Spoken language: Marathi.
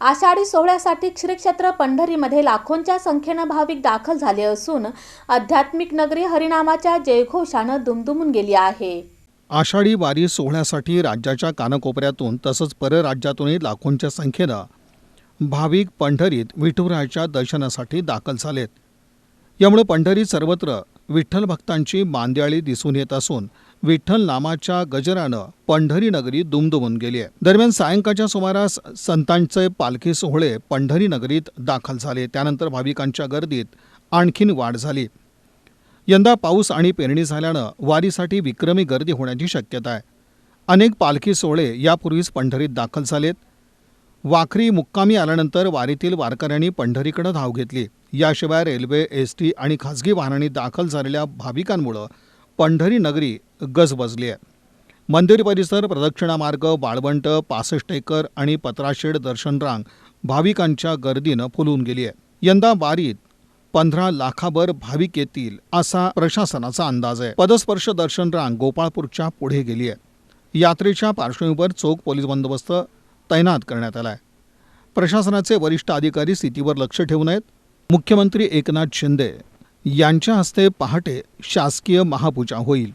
आषाढी सोहळ्यासाठी श्रीक्षेत्र पंढरीमध्ये लाखोंच्या संख्येनं भाविक दाखल झाले असून आध्यात्मिक नगरी हरिनामाच्या जयघोषानं दुमदुमून गेली आहे. आषाढी वारी सोहळ्यासाठी राज्याच्या कानाकोपऱ्यातून तसंच परराज्यातूनही लाखोंच्या संख्येनं भाविक पंढरीत विठुरायाच्या दर्शनासाठी दाखल झालेत. यामुळे पंढरीत सर्वत्र विठ्ठल भक्तांची मांदियाळी दिसून येत असून विठ्ठल नामाच्या गजरानं पंढरी नगरी दुमदुमून गेली आहे. दरम्यान सायंकाळच्या सुमारास संतांचे पालखी सोहळे पंढरी नगरीत दाखल झाले. त्यानंतर भाविकांच्या गर्दीत आणखीन वाढ झाली. यंदा पाऊस आणि पेरणी झाल्यानं वारीसाठी विक्रमी गर्दी होण्याची शक्यता आहे. अनेक पालखी सोहळे यापूर्वीच पंढरीत दाखल झालेत. वाखरी मुक्कामी आल्यानंतर वारीतील वारकऱ्यांनी पंढरीकडे धाव घेतली. याशिवाय रेल्वे एस टी आणि खाजगी वाहनांनी दाखल झालेल्या भाविकांमुळं पंढरी नगरी गजबजली आहे. मंदिर परिसर प्रदक्षिणा मार्ग वाळवंट पासष्ट एकर आणि पत्राशेड दर्शन रांग भाविकांच्या गर्दीनं फुलून गेली आहे. यंदा वारीत पंधरा लाखाभर भाविक येतील असा प्रशासनाचा अंदाज आहे. पदस्पर्श दर्शन रांग गोपाळपूरच्या पुढे गेली आहे. यात्रेच्या पार्श्वभूमीवर चोख पोलीस बंदोबस्त तैनात करण्यात आला आहे. प्रशासनाचे वरिष्ठ अधिकारी स्थितीवर लक्ष ठेवून आहेत मुख्यमंत्री एकनाथ शिंदे यांच्या हस्ते पहाटे शासकीय महापूजा होईल.